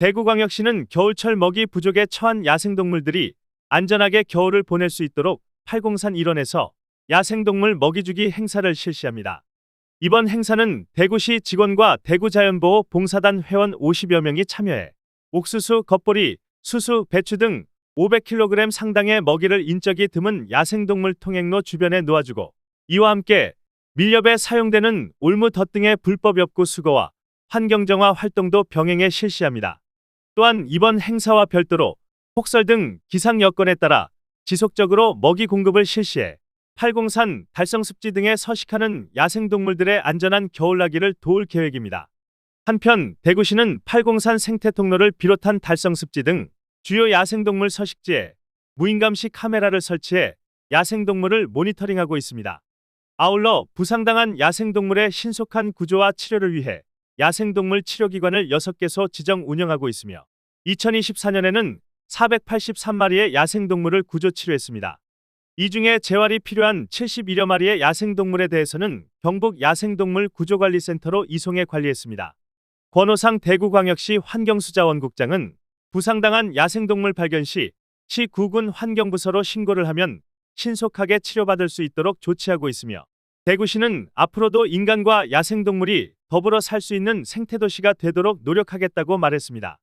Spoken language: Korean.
대구광역시는 겨울철 먹이 부족에 처한 야생동물들이 안전하게 겨울을 보낼 수 있도록 팔공산 일원에서 야생동물 먹이주기 행사를 실시합니다. 이번 행사는 대구시 직원과 대구자연보호 봉사단 회원 50여 명이 참여해 옥수수, 겉보리, 수수, 배추 등 500kg 상당의 먹이를 인적이 드문 야생동물 통행로 주변에 놓아주고 이와 함께 밀렵에 사용되는 올무 덫 등의 불법 엽구 수거와 환경정화 활동도 병행해 실시합니다. 또한 이번 행사와 별도로 폭설 등 기상 여건에 따라 지속적으로 먹이 공급을 실시해 팔공산, 달성습지 등에 서식하는 야생동물들의 안전한 겨울나기를 도울 계획입니다. 한편 대구시는 팔공산 생태통로를 비롯한 달성습지 등 주요 야생동물 서식지에 무인감시 카메라를 설치해 야생동물을 모니터링하고 있습니다. 아울러 부상당한 야생동물의 신속한 구조와 치료를 위해 야생동물 치료기관을 6개소 지정 운영하고 있으며 2024년에는 483마리의 야생동물을 구조 치료했습니다. 이 중에 재활이 필요한 71여 마리의 야생동물에 대해서는 경북 야생동물 구조관리센터로 이송해 관리했습니다. 권호상 대구광역시 환경수자원국장은 부상당한 야생동물 발견 시 시 구군 환경부서로 신고를 하면 신속하게 치료받을 수 있도록 조치하고 있으며 대구시는 앞으로도 인간과 야생동물이 더불어 살 수 있는 생태도시가 되도록 노력하겠다고 말했습니다.